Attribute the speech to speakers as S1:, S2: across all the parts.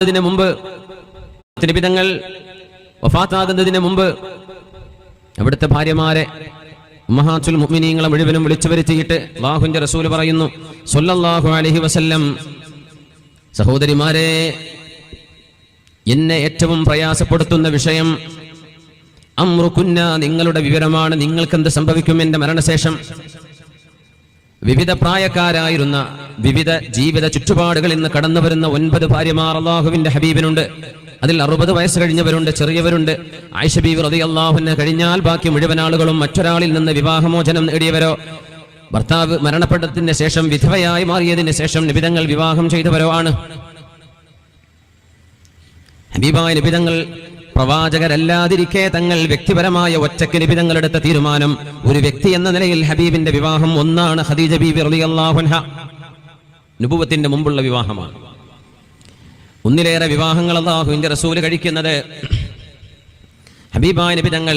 S1: വഫാത്താകുന്നതിന് മുമ്പ് തിരുപിതങ്ങൾ വഫാത്താകുന്നതിന് മുമ്പ് അവിടുത്തെ ഭാര്യമാരെ മഹാച്ചുൽ മുഅ്മിനീങ്ങളെ മുഴുവനും വിളിച്ചു വരുത്തിയിട്ട് ബാഹുന്റെ റസൂൽ പറയുന്നു സൊല്ലാഹു അലഹി വസല്ലം സഹോദരിമാരെ എന്നെ ഏറ്റവും പ്രയാസപ്പെടുത്തുന്ന വിഷയം അമ്രുക്കുന്ന നിങ്ങളുടെ വിവരമാണ്. നിങ്ങൾക്കെന്ത് സംഭവിക്കും? എന്റെ മരണശേഷം വിവിധ പ്രായക്കാരായിരുന്ന വിവിധ ജീവിത ചുറ്റുപാടുകളിൽ നിന്ന് കടന്നു വരുന്ന ഒൻപത് ഭാര്യമാർ അള്ളാഹുവിന്റെ ഹബീബിനുണ്ട്. അതിൽ അറുപത് വയസ്സ് കഴിഞ്ഞവരുണ്ട് ചെറിയവരുണ്ട്. ആയിഷ ബീവി റതി അള്ളാഹുവിന് കഴിഞ്ഞാൽ ബാക്കി മുഴുവൻ ആളുകളും മറ്റൊരാളിൽ നിന്ന് വിവാഹമോചനം നേടിയവരോ? ഭർത്താവ് മരണപ്പെട്ടതിന് ശേഷം വിധവയായി മാറിയതിന് ശേഷം നിബിതങ്ങൾ വിവാഹം ചെയ്തവരോ ആണ്? ഹബീബായ നിബിതങ്ങൾ പ്രവാചകരല്ലാതിരിക്കെ തങ്ങൾ വ്യക്തിപരമായ ഒറ്റയ്ക്ക് നബി തങ്ങളെടുത്ത തീരുമാനം. ഒരു വ്യക്തി എന്ന നിലയിൽ ഹബീബിന്റെ വിവാഹം ഒന്നാണ് ഖദീജ ബീബി റളിയല്ലാഹുൻഹ നുബുവത്തിന്റെ മുമ്പുള്ള വിവാഹമാണ്. ഒന്നിലേറെ വിവാഹങ്ങൾ അള്ളാഹുവിന്റെ റസൂൽ കഴിക്കുന്നത് ഹബീബായ നബി തങ്ങൾ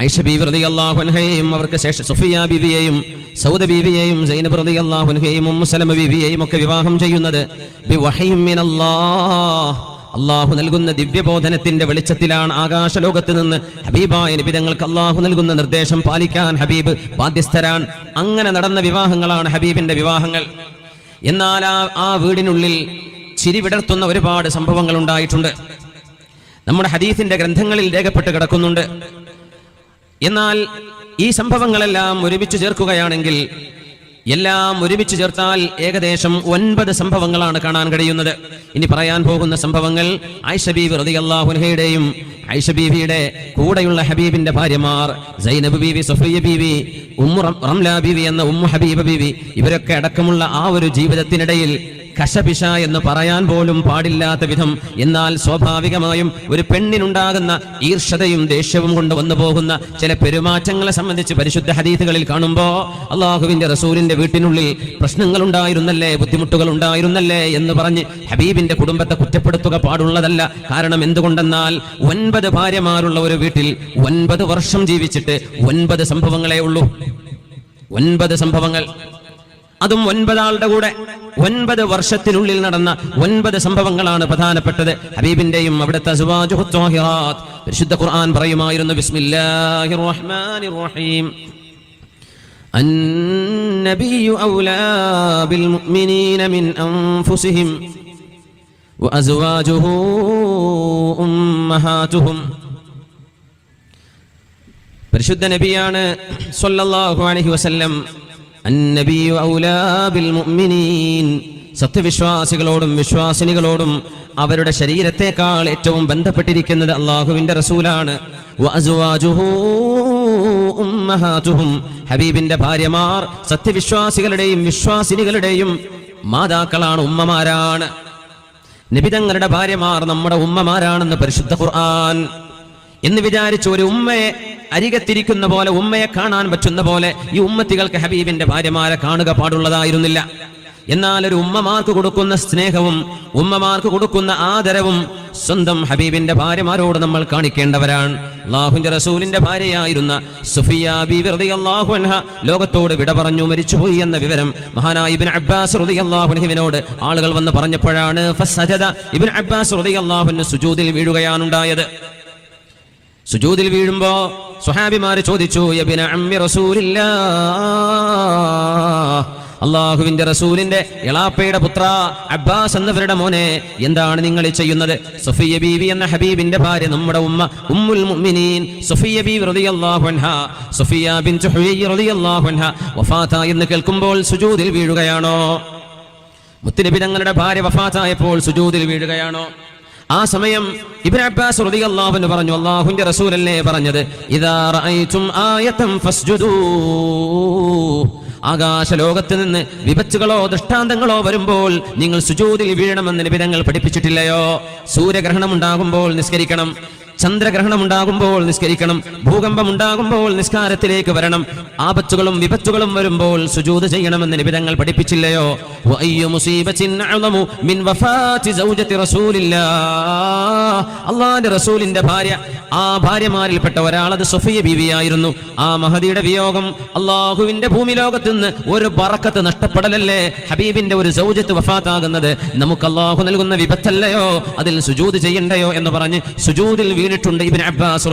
S1: ആയിഷ ബീവി റളിയല്ലാഹു അൻഹയെയും അവർക്ക് ശേഷം സുഫിയ ബീവിയെയും സൗദ ബീവിയെയും സൈനബ് റളിയല്ലാഹു അൻഹയെയും ഉമ്മു സലമ ബീവിയെയും ഒക്കെ വിവാഹം ചെയ്യുന്നത് ബിവഹയും മിനല്ലാഹ്. അള്ളാഹു നൽകുന്ന ദിവ്യബോധനത്തിന്റെ വെളിച്ചത്തിലാണ് ആകാശലോകത്ത് നിന്ന് ഹബീബായ നിബിതങ്ങൾക്ക് അള്ളാഹു നൽകുന്ന നിർദ്ദേശം പാലിക്കാൻ ഹബീബ് ബാധ്യസ്ഥരാൻ അങ്ങനെ നടന്ന വിവാഹങ്ങളാണ് ഹബീബിന്റെ വിവാഹങ്ങൾ. എന്നാൽ ആ ആ വീടിനുള്ളിൽ ചിരി വിടർത്തുന്ന ഒരുപാട് സംഭവങ്ങൾ ഉണ്ടായിട്ടുണ്ട്. നമ്മുടെ ഹദീസിന്റെ ഗ്രന്ഥങ്ങളിൽ രേഖപ്പെട്ട് കിടക്കുന്നുണ്ട്. എന്നാൽ ഈ സംഭവങ്ങളെല്ലാം ഒരുമിച്ച് ചേർക്കുകയാണെങ്കിൽ എല്ലാം ഒരുമിച്ച് ചേർത്താൽ ഏകദേശം ഒൻപത് സംഭവങ്ങളാണ് കാണാൻ കഴിയുന്നത്. ഇനി പറയാൻ പോകുന്ന സംഭവങ്ങൾ ഐഷബീബ് റതിയല്ലാഹുൻഹയുടെയും ഐഷബീബിയുടെ കൂടെയുള്ള ഹബീബിന്റെ ഭാര്യമാർ സൈനബ് ബീവി സഫിയ ബീവി ഉമ്മു റംല ബീവി എന്ന ഉമ്മു ഹബീബ ബീവി ഇവരൊക്കെ അടക്കമുള്ള ആ ഒരു ജീവിതത്തിനിടയിൽ കശപിശ എന്ന് പറയാൻ പോലും പാടില്ലാത്ത വിധം എന്നാൽ സ്വാഭാവികമായും ഒരു പെണ്ണിനുണ്ടാകുന്ന ഈർഷതയും ദേഷ്യവും കൊണ്ട് വന്നു പോകുന്ന ചില പെരുമാറ്റങ്ങളെ സംബന്ധിച്ച് പരിശുദ്ധ ഹദീസുകളിൽ കാണുമ്പോ അള്ളാഹുവിന്റെ റസൂലിന്റെ വീട്ടിനുള്ളിൽ പ്രശ്നങ്ങൾ ഉണ്ടായിരുന്നല്ലേ ബുദ്ധിമുട്ടുകൾ ഉണ്ടായിരുന്നല്ലേ എന്ന് പറഞ്ഞ് ഹബീബിന്റെ കുടുംബത്തെ കുറ്റപ്പെടുത്തുക പാടുള്ളതല്ല. കാരണം എന്തുകൊണ്ടെന്നാൽ ഒൻപത് ഭാര്യമാരുള്ള ഒരു വീട്ടിൽ ഒൻപത് വർഷം ജീവിച്ചിട്ട് ഒൻപത് സംഭവങ്ങളെ ഉള്ളൂ. ഒൻപത് സംഭവങ്ങൾ. അതും ഒൻപതാളുടെ കൂടെ. ഒൻപത് വർഷത്തിനുള്ളിൽ നടന്ന ഒൻപത് സംഭവങ്ങളാണ് പ്രധാനപ്പെട്ടത് ഹബീബിന്റെയും അവിടുത്തെ അസ്വാജുഹു ത്വാഹിറാത്ത്. പരിശുദ്ധ ഖുർആൻ പറയുമായിരുന്നു ബിസ്മില്ലാഹിർ റഹ്മാനിർ റഹീം النبي أولى بالمؤمنين من أنفسهم وأزواجه أمهاتهم പരിശുദ്ധ നബിയാണ് സല്ലല്ലാഹു അലൈഹി വസല്ലം സത്യവിശ്വാസികളോടും വിശ്വാസിനികളോടും അവരുടെ ശരീരത്തെക്കാൾ ഏറ്റവും ബന്ധപ്പെട്ടിരിക്കുന്നത് അള്ളാഹുവിന്റെ റസൂലാണ്. ഹബീബിന്റെ ഭാര്യമാർ സത്യവിശ്വാസികളുടെയും വിശ്വാസിനികളുടെയും മാതാക്കളാണ് ഉമ്മമാരാണ്. നിബിതങ്ങളുടെ ഭാര്യമാർ നമ്മുടെ ഉമ്മമാരാണെന്ന് പരിശുദ്ധ ഖുർആൻ എന്ന് വിചാരിച്ച് ഒരു ഉമ്മയെ അരികത്തിരിക്കുന്ന പോലെ ഉമ്മയെ കാണാൻ പറ്റുന്ന പോലെ ഈ ഉമ്മത്തികൾക്ക് ഹബീബിന്റെ ഭാര്യമാരെ കാണുക പാടുള്ളതായിരുന്നില്ല. എന്നാൽ ഒരു ഉമ്മമാർക്ക് കൊടുക്കുന്ന സ്നേഹവും ഉമ്മമാർക്ക് കൊടുക്കുന്ന ആദരവും സ്വന്തം ഹബീബിന്റെ ഭാര്യമാരോട് നമ്മൾ കാണിക്കേണ്ടവരാണ്. അള്ളാഹുന്റെ റസൂലിന്റെ ഭാര്യയായിരുന്ന സുഫിയ അൻഹ ലോകത്തോട് വിട പറഞ്ഞു മരിച്ചുപോയി എന്ന വിവരം മഹാനായ അബ്ബാസ് റളിയല്ലാഹു അൻഹുവിനോട് ആളുകൾ വന്ന് പറഞ്ഞപ്പോഴാണ് അബ്ബാസ് അൻഹു സുജൂദിൽ വീഴുകയാണുണ്ടായത്. സുജൂദിൽ വീഴുമ്പോ സുഹാബിമാര് ചോദിച്ചു യബിന അമ്മി അള്ളാഹുവിന്റെ റസൂലിന്റെ എളാപ്പയുടെ പുത്ര അബ്ബാസ് എന്നവരുടെ മോനെ എന്താണ് നിങ്ങൾ ചെയ്യുന്നത്? സുഫിയ ബീവി എന്ന ഹബീബിന്റെ ഭാര്യ നമ്മുടെ ഉമ്മ ഉമ്മുൽ മുഅ്മിനീൻ സുഫിയ ബീവി റളിയല്ലാഹു അൻഹ സുഫിയ ബിൻതു ഹുയൈ റളിയല്ലാഹു അൻഹ വഫാത്ത എന്ന് കേൾക്കുമ്പോൾ സുജൂദിൽ വീഴുകയാണോ? മുത്തുനബി തങ്ങളുടെ ഭാര്യ വഫാത്തായപ്പോൾ സുജൂദിൽ വീഴുകയാണോ? ആ സമയം ഇബ്നു അബ്ബാസ് റളിയല്ലാഹു അൻഹു പറഞ്ഞു അല്ലാഹുവിന്റെ റസൂലല്ലേ പറഞ്ഞത്? ഇദാ റഅയ്തും ആയതൻ ഫസ്ജുദൂ. ആകാശ ലോകത്ത് നിന്ന് വിപച്ചുകളോ ദൃഷ്ടാന്തങ്ങളോ വരുമ്പോൾ നിങ്ങൾ സുജൂദിൽ വീഴണമെന്ന് നിബിധങ്ങൾ പഠിപ്പിച്ചിട്ടില്ലയോ? സൂര്യഗ്രഹണം ഉണ്ടാകുമ്പോൾ നിസ്കരിക്കണം. ചന്ദ്രഗ്രഹണം ഉണ്ടാകുമ്പോൾ നിസ്കരിക്കണം ഭൂകമ്പം ഉണ്ടാകുമ്പോൾ നിസ്കാരത്തിലേക്ക് വരണം ആപത്തുകളും വിപത്തുകളും വരുമ്പോൾ സുജൂത് ചെയ്യണമെന്ന് നിബിധങ്ങൾ പഠിപ്പിച്ചില്ലയോ? അള്ളാന്റെ റസൂലിന്റെ ഭാര്യ ആ ഭാര്യമാരിൽപ്പെട്ട ഒരാൾ അത് സുഫിയ ബീവിയായിരുന്നു. ആ മഹദിയുടെ വിയോഗം അള്ളാഹുവിന്റെ ഭൂമി ലോകത്ത് നിന്ന് ഒരു പറക്കത്ത് നഷ്ടപ്പെടലല്ലേ? ഹബീബിന്റെ ഒരു സൗജത്ത് വഫാത്താകുന്നത് നമുക്ക് അള്ളാഹു നൽകുന്ന വിപത്തല്ലയോ? അതിൽ സുജൂത് ചെയ്യണ്ടയോ എന്ന് പറഞ്ഞ് സുജൂദിൽ വീണിട്ടുണ്ട് ഇബിൻ അബ്ബാസ്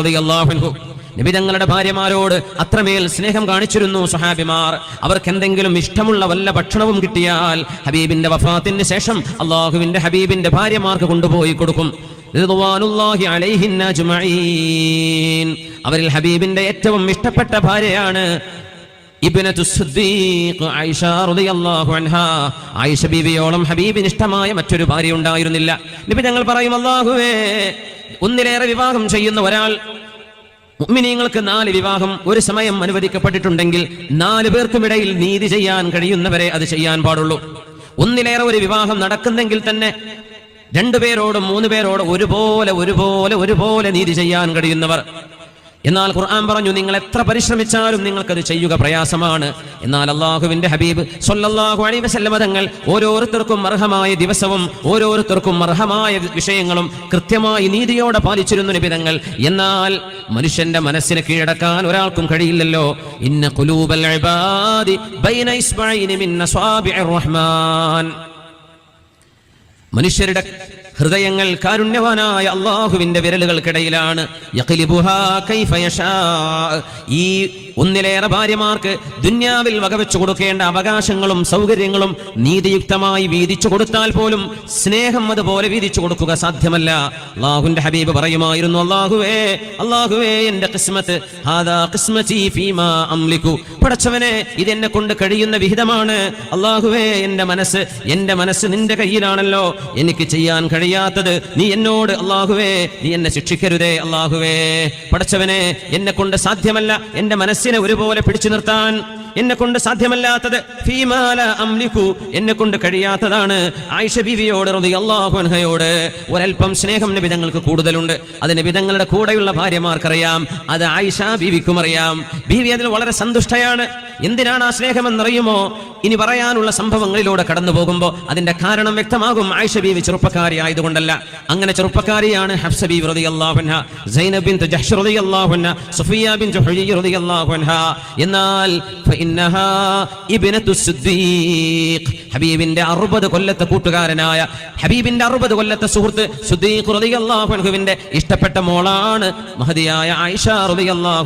S1: നബി തങ്ങളുടെ ഭാര്യമാരോട് അത്രമേൽ സ്നേഹം കാണിച്ചിരുന്നു സുഹാബിമാർ. അവർക്ക് എന്തെങ്കിലും ഇഷ്ടമുള്ള വല്ല ഭക്ഷണവും കിട്ടിയാൽ ഹബീബിന്റെ വഫാത്തിന് ശേഷം അള്ളാഹുവിന്റെ ഹബീബിന്റെ ഭാര്യമാർക്ക് കൊണ്ടുപോയി കൊടുക്കും. അവരിൽ ഹബീബിന്റെ ഏറ്റവും ഇഷ്ടപ്പെട്ട ഭാര്യയാണ് ആയിഷ ബീവിയോളം ഹബീബിന് ഇഷ്ടമായ മറ്റൊരു ഭാര്യ ഉണ്ടായിരുന്നില്ല. നബി ഞങ്ങൾ പറയും അള്ളാഹുവേ ഒന്നിലേറെ വിവാഹം ചെയ്യുന്ന ഒരാൾ മുഅ്മിനീങ്ങൾക്ക് നാല് വിവാഹം ഒരു സമയം അനുവദിക്കപ്പെട്ടിട്ടുണ്ടെങ്കിൽ നാല് പേർക്കും ഇടയിൽ നീതി ചെയ്യാൻ കഴിയുന്നവരെ അത് ചെയ്യാൻ പാടുള്ളൂ. ഒന്നിലേറെ ഒരു വിവാഹം നടക്കുന്നെങ്കിൽ തന്നെ രണ്ടുപേരോടും മൂന്ന് പേരോടും ഒരുപോലെ ഒരുപോലെ ഒരുപോലെ നീതി ചെയ്യാൻ കഴിയുന്നവർ. എന്നാൽ ഖുർആൻ പറഞ്ഞു നിങ്ങൾ എത്ര പരിശ്രമിച്ചാലും നിങ്ങൾക്കത് ചെയ്യുക പ്രയാസമാണ്. എന്നാൽ അള്ളാഹുവിന്റെ ഹബീബ് സൊല്ലാഹു വസല്ലമ തങ്ങൾ ഓരോരുത്തർക്കും അർഹമായ ദിവസവും ഓരോരുത്തർക്കും അർഹമായ വിഷയങ്ങളും കൃത്യമായി നീതിയോടെ പാലിച്ചിരുന്നു നിബിതങ്ങൾ എന്നാൽ മനുഷ്യന്റെ മനസ്സിനെ കീഴടക്കാൻ ഒരാൾക്കും കഴിയില്ലല്ലോ. ഇന്ന റഹ്മാൻ. മനുഷ്യരുടെ ഹൃദയങ്ങൾ കാരുണ്യവാനായ അള്ളാഹുവിന്റെ വിരലുകൾക്കിടയിലാണ്. ഈ ഒന്നിലേറെ ഭാര്യമാർക്ക് ദുന്യാവിൽ വകവെച്ചു കൊടുക്കേണ്ട അവകാശങ്ങളും സൗകര്യങ്ങളും നീതിയുക്തമായി വീതിച്ചു കൊടുത്താൽ പോലും സ്നേഹം അതുപോലെ വീതിച്ചു കൊടുക്കുക സാധ്യമല്ല. അള്ളാഹുന്റെ ഹബീബ് പറയുമായിരുന്നു അള്ളാഹുവേ അള്ളാഹുവേ എന്റെ പടച്ചവനെ ഇതെന്നെ കൊണ്ട് കഴിയുന്ന വിഹിതമാണ്. അള്ളാഹുവേ എന്റെ മനസ്സ് എന്റെ മനസ്സ് നിന്റെ കയ്യിലാണല്ലോ. എനിക്ക് ചെയ്യാൻ കഴിയാത്തത് നീ എന്നോട് അള്ളാഹുവേ നീ എന്നെ ശിക്ഷിക്കരുതേ അള്ളാഹുവേ. പടച്ചവനെ എന്നെ കൊണ്ട് സാധ്യമല്ല എന്റെ മനസ്സിനെ ഒരുപോലെ പിടിച്ചു നിർത്താൻ. എന്നെ കൊണ്ട് സാധ്യമല്ലാത്തത് ഫീമാല അംലിക്കു എന്നെ കൊണ്ട് കഴിയാത്തതാണ് ആയിഷ ബീവിയോട് അള്ളാഹുഹയോട് ഒരൽപ്പം സ്നേഹം നിബിധങ്ങൾക്ക് കൂടുതലുണ്ട്. അത് നബിതങ്ങളുടെ കൂടെയുള്ള ഭാര്യമാർക്കറിയാം അത് ആയിഷ ബീവിക്കും അറിയാം ബീവി അതിൽ വളരെ സന്തുഷ്ടയാണ്. എന്തിനാണ് ആ സ്നേഹമെന്നറിയുമോ? ഇനി പറയാനുള്ള സംഭവങ്ങളിലൂടെ കടന്നു പോകുമ്പോൾ അതിന്റെ കാരണം വ്യക്തമാകും. ആയിഷ ബീവി ചെറുപ്പക്കാരി ആയതുകൊണ്ടല്ല. അങ്ങനെ ചെറുപ്പക്കാരിയാണ് ഹഫ്സ ബീവി ബിൻത് ജഹ്ഷ് ബിൻ ജുഹൈ എന്നാൽ സുദ്ദീഖ് ഹബീബിന്റെ അറുപത് കൊല്ലത്തെ കൂട്ടുകാരനായ ഹബീബിന്റെ അറുപത് കൊല്ലത്തെ സുഹൃത്ത് സുദ്ദീഖ് ഇഷ്ടപ്പെട്ട മോളാണ് മഹദിയായ ആയിഷ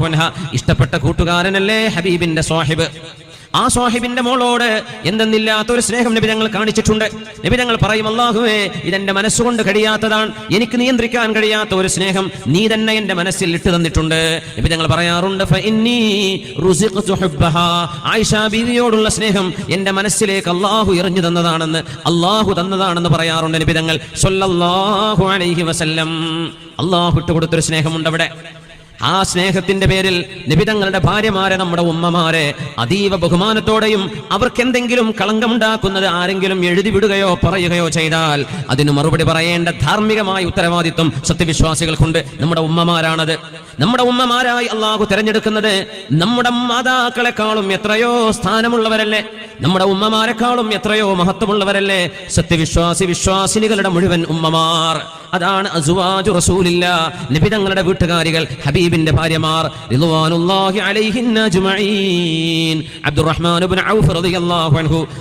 S1: അൻഹ. ഇഷ്ടപ്പെട്ട കൂട്ടുകാരനല്ലേ ഹബീബിന്റെ സ്വാഹിബ് ആ സാഹിബിന്റെ മോളോട് എന്തെന്നില്ലാത്തൊരു സ്നേഹം നബി ഞങ്ങൾ കാണിച്ചിട്ടുണ്ട്. നബി ഞങ്ങൾ പറയും അള്ളാഹുവേ ഇതെന്റെ മനസ്സുകൊണ്ട് കഴിയാത്തതാണ്. എനിക്ക് നിയന്ത്രിക്കാൻ കഴിയാത്ത ഒരു സ്നേഹം നീ തന്നെ എന്റെ മനസ്സിൽ ഇട്ട് തന്നിട്ടുണ്ട്. നബി ഞങ്ങൾ പറയാറുണ്ട് ആയിഷാബീവിയോടുള്ള സ്നേഹം എന്റെ മനസ്സിലേക്ക് അള്ളാഹു എറിഞ്ഞു തന്നതാണെന്ന് അള്ളാഹു തന്നതാണെന്ന് പറയാറുണ്ട് നബി ഞങ്ങൾ അലൈഹി വസല്ലം. അള്ളാഹു ഇട്ടുകൊടുത്തൊരു സ്നേഹമുണ്ട് അവിടെ ആ സ്നേഹത്തിന്റെ പേരിൽ നിബിതങ്ങളുടെ ഭാര്യമാരെ നമ്മുടെ ഉമ്മമാരെ അതീവ ബഹുമാനത്തോടെയും അവർക്ക് എന്തെങ്കിലും കളങ്കമുണ്ടാക്കുന്നത് ആരെങ്കിലും എഴുതി വിടുകയോ പറയുകയോ ചെയ്താൽ അതിന് മറുപടി പറയേണ്ട ധാർമ്മികമായ ഉത്തരവാദിത്വം സത്യവിശ്വാസികൾക്കുണ്ട്. നമ്മുടെ ഉമ്മമാരാണത്. നമ്മുടെ ഉമ്മമാരായി അള്ളാഹു തിരഞ്ഞെടുക്കുന്നത് നമ്മുടെ മാതാക്കളെക്കാളും എത്രയോ സ്ഥാനമുള്ളവരല്ലേ? നമ്മുടെ ഉമ്മമാരെക്കാളും എത്രയോ മഹത്വമുള്ളവരല്ലേ? സത്യവിശ്വാസി വിശ്വാസിനികളുടെ മുഴുവൻ ഉമ്മമാർ. അതാണ് അസുവാജു റസൂലില്ല. നിബിതങ്ങളുടെ വീട്ടുകാരികൾ ഹബീബിന്റെ ഭാര്യമാർ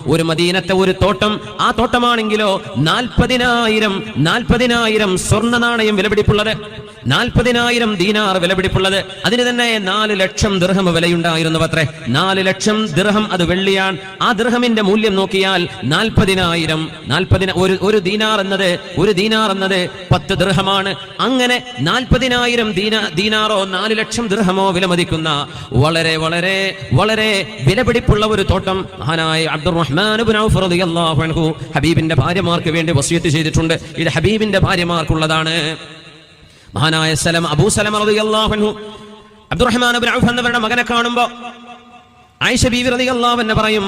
S1: ഒരു മദീനത്തെ ഒരു തോട്ടം. ആ തോട്ടമാണെങ്കിലോ നാൽപ്പതിനായിരം നാൽപ്പതിനായിരം സ്വർണ നാണയം വിലപിടിപ്പുള്ളത്. നാൽപ്പതിനായിരം ദീനാർ വിലപിടിപ്പുള്ളത്. അതിന് തന്നെ നാല് ലക്ഷം ദൃഹം വിലയുണ്ടായിരുന്നു അത്രേ നാല് ലക്ഷം ദൃഹം അത് വെള്ളിയാണ്. ആ ദൃഹമിന്റെ മൂല്യം നോക്കിയാൽ നാൽപ്പതിനായിരം നാൽപ്പതിന ഒരു ഒരു ദീനാർ എന്നത് ഒരു ദീനാർ എന്നത് പത്ത് ദൃഹമാണ് അങ്ങനെ നാൽപ്പതിനായിരം ദീന ദീനാറോ നാല് ലക്ഷം ദൃഹമോ വിലമതിക്കുന്ന വളരെ വളരെ വളരെ വിലപിടിപ്പുള്ള ഒരു തോട്ടം മഹാനായ അബ്ദുറഹ്മാൻ ഹബീബിന്റെ ഭാര്യമാർക്ക് വേണ്ടി വസിയത്ത് ചെയ്തിട്ടുണ്ട്. ഇത് ഹബീബിന്റെ ഭാര്യമാർക്കുള്ളതാണ്. മഹാനായ സലം അബൂ സലം റളിയല്ലാഹു അബ്ദുറഹ്മാൻ മകനെ കാണുമ്പോൾ ആയിഷ റളിയല്ലാഹു അൻഹ പറയും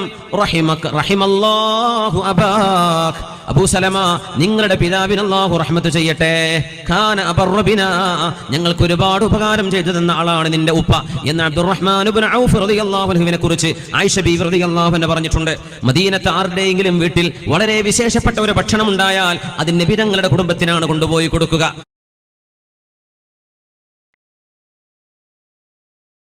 S1: റഹിമല്ലാഹു നിങ്ങളുടെ അല്ലാഹു റഹ്മത്ത് ചെയ്യട്ടെ. ഖാന ഞങ്ങൾക്ക് ഒരുപാട് ഉപകാരം ചെയ്തു തന്ന ആളാണ് നിന്റെ ഉപ്പ. എന്ന് അബ്ദുറഹ്മാൻ ഇബ്നു ഔഫ് റളിയല്ലാഹു കുറിച്ച് ആയിഷ റളിയല്ലാഹു അൻഹ പറഞ്ഞിട്ടുണ്ട്. മദീനത്ത് ആരുടെയെങ്കിലും വീട്ടിൽ വളരെ വിശേഷപ്പെട്ട ഒരു ഭക്ഷണം ഉണ്ടായാൽ അത് നബി തങ്ങളുടെ കുടുംബത്തിനാണ് കൊണ്ടുപോയി കൊടുക്കുക.